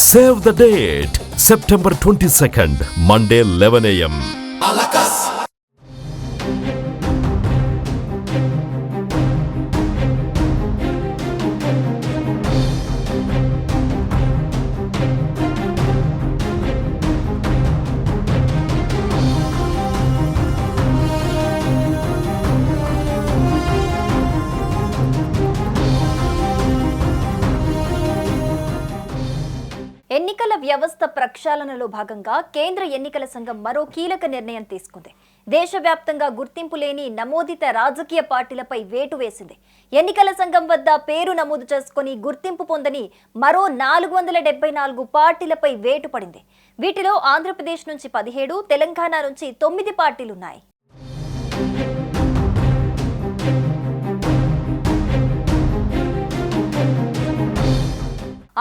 Save the date September twenty second Monday eleven AM వ్యవస్థ ప్రక్షాళనలో భాగంగా కేంద్ర ఎన్నికల సంఘం మరో కీలక నిర్ణయం తీసుకుంది. దేశవ్యాప్తంగా గుర్తింపు లేని నమోదిత రాజకీయ పార్టీలపై వేటు వేసింది. ఎన్నికల సంఘం వద్ద పేరు నమోదు చేసుకుని గుర్తింపు పొందని మరో నాలుగు వందల డెబ్బై నాలుగు పార్టీలపై వేటు పడింది. వీటిలో ఆంధ్రప్రదేశ్ నుంచి పదిహేడు తెలంగాణ నుంచి తొమ్మిది పార్టీలున్నాయి.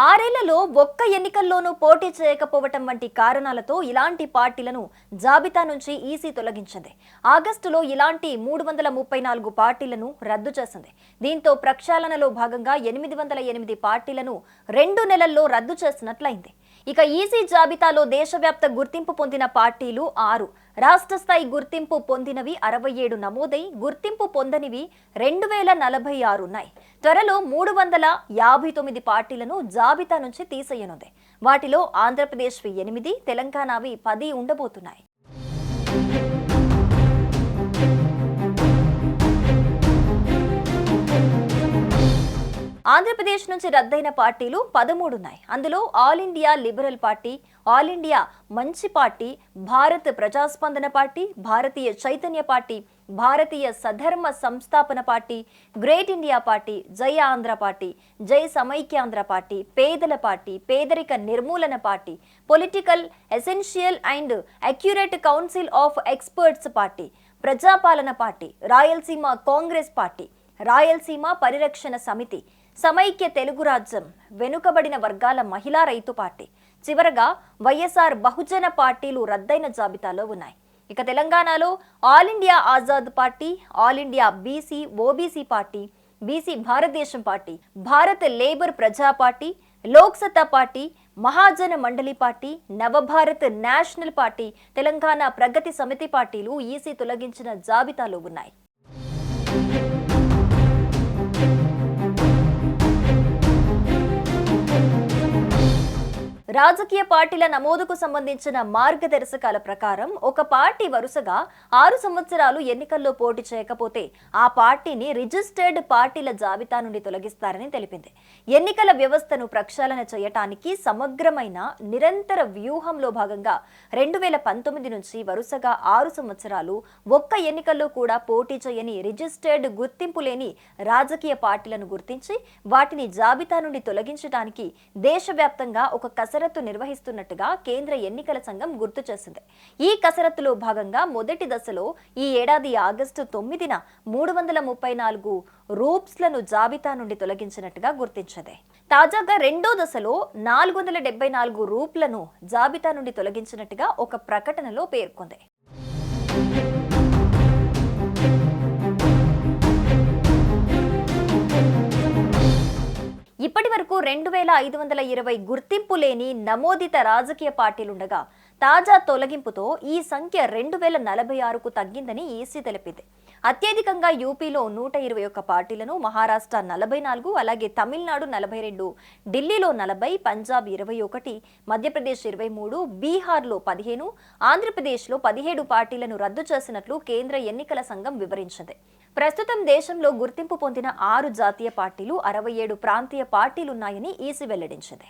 ఆరేళ్ళలో ఒక్క ఎన్నికల్లోనూ పోటీ చేయకపోవటం వంటి కారణాలతో ఇలాంటి పార్టీలను జాబితా నుంచి ఈసీ తొలగించింది. ఆగస్టులో ఇలాంటి మూడు వందల ముప్పై నాలుగు పార్టీలను రద్దు చేసింది. దీంతో ప్రక్షాళనలో భాగంగా ఎనిమిది వందల ఎనిమిది పార్టీలను రెండు నెలల్లో రద్దు చేసినట్లయింది. ఇక ఈసీ జాబితాలో దేశవ్యాప్త గుర్తింపు పొందిన పార్టీలు ఆరు. రాష్ట్ర స్థాయి గుర్తింపు పొందినవి అరవై ఏడు నమోదై గుర్తింపు పొందనివి రెండు వేల నలభై ఆరు ఉన్నాయి త్వరలో మూడు వందల యాభై తొమ్మిది పార్టీలను జాబితా నుంచి తీసేయనుంది. వాటిలో ఆంధ్రప్రదేశ్వి ఎనిమిది తెలంగాణవి పది ఉండబోతున్నాయి. ఆంధ్రప్రదేశ్ నుంచి రద్దయిన పార్టీలు పదమూడున్నాయి అందులో all India liberal party all India Manchi party Bharat Prajaspandana party Bharatiya Chaitanya party Bharatiya Sadharma Sansthapana party great India party జై ఆంధ్ర పార్టీ జై Samaikyandhra party Pedala party Pedarika Nirmulana party political essential and accurate council of experts party Prajapalana party Rayalaseema Congress party Rayalaseema Parirakshana Samiti Samaikya Telugu రాజ్యం వెనుకబడిన వర్గాల మహిళా రైతు party. చివరగా వైఎస్ఆర్ బహుజన పార్టీలు రద్దయిన జాబితాలో ఉన్నాయి. ఇక తెలంగాణలో all India Azad party all India BC OBC party BC Bharatadesam party Bharat labour Praja party Loksatta party Mahajana Mandali party Navabharat national party Telangana Pragati Samiti పార్టీలు ఈసీ తొలగించిన జాబితాలో ఉన్నాయి. రాజకీయ పార్టీల నమోదుకు సంబంధించిన మార్గదర్శకాల ప్రకారం ఒక పార్టీ వరుసగా ఆరు సంవత్సరాలు ఎన్నికల్లో పోటీ చేయకపోతే ఆ పార్టీని రిజిస్టర్డ్ పార్టీల జాబితా నుండి తొలగిస్తారని తెలిపింది. ఎన్నికల వ్యవస్థను ప్రక్షాళన చేయటానికి సమగ్రమైన నిరంతర వ్యూహంలో భాగంగా రెండు వేల పంతొమ్మిది నుంచి వరుసగా ఆరు సంవత్సరాలు ఒక్క ఎన్నికల్లో కూడా పోటీ చేయని రిజిస్టర్డ్ గుర్తింపు లేని రాజకీయ పార్టీలను గుర్తించి వాటిని జాబితా నుండి తొలగించడానికి దేశవ్యాప్తంగా ఒక కసర కసరత్తు నిర్వహిస్తున్నట్టుగా కేంద్ర ఎన్నికల సంఘం గుర్తు చేసింది. ఈ కసరత్తులో భాగంగా మొదటి దశలో ఈ ఏడాది ఆగస్టు తొమ్మిదిన మూడు వందల ముప్పై నాలుగు రూప్స్లను జాబితా నుండి తొలగించినట్టుగా గుర్తించింది. తాజాగా రెండో దశలో నాలుగు వందల డెబ్బై నాలుగు రూప్లను జాబితా నుండి తొలగించినట్టుగా ఒక ప్రకటనలో పేర్కొంది. వరకు రెండు వేల ఐదు వందల ఇరవై గుర్తింపు లేని నమోదిత రాజకీయ పార్టీలుండగా తాజా తొలగింపుతో ఈ సంఖ్య రెండు వేల నలభై ఆరుకు తగ్గిందని ఈసీ తెలిపింది. అత్యధికంగా యూపీలో నూట ఇరవై ఒక్క పార్టీలను మహారాష్ట్ర నలభై నాలుగు అలాగే తమిళనాడు నలభై రెండు ఢిల్లీలో నలభై పంజాబ్ ఇరవై ఒకటి మధ్యప్రదేశ్ ఇరవై మూడు బీహార్లో పదిహేను ఆంధ్రప్రదేశ్లో పదిహేడు పార్టీలను రద్దు చేసినట్లు కేంద్ర ఎన్నికల సంఘం వివరించింది. ప్రస్తుతం దేశంలో గుర్తింపు పొందిన ఆరు జాతీయ పార్టీలు అరవై ఏడు ప్రాంతీయ పార్టీలున్నాయని ఈసీ వెల్లడించింది.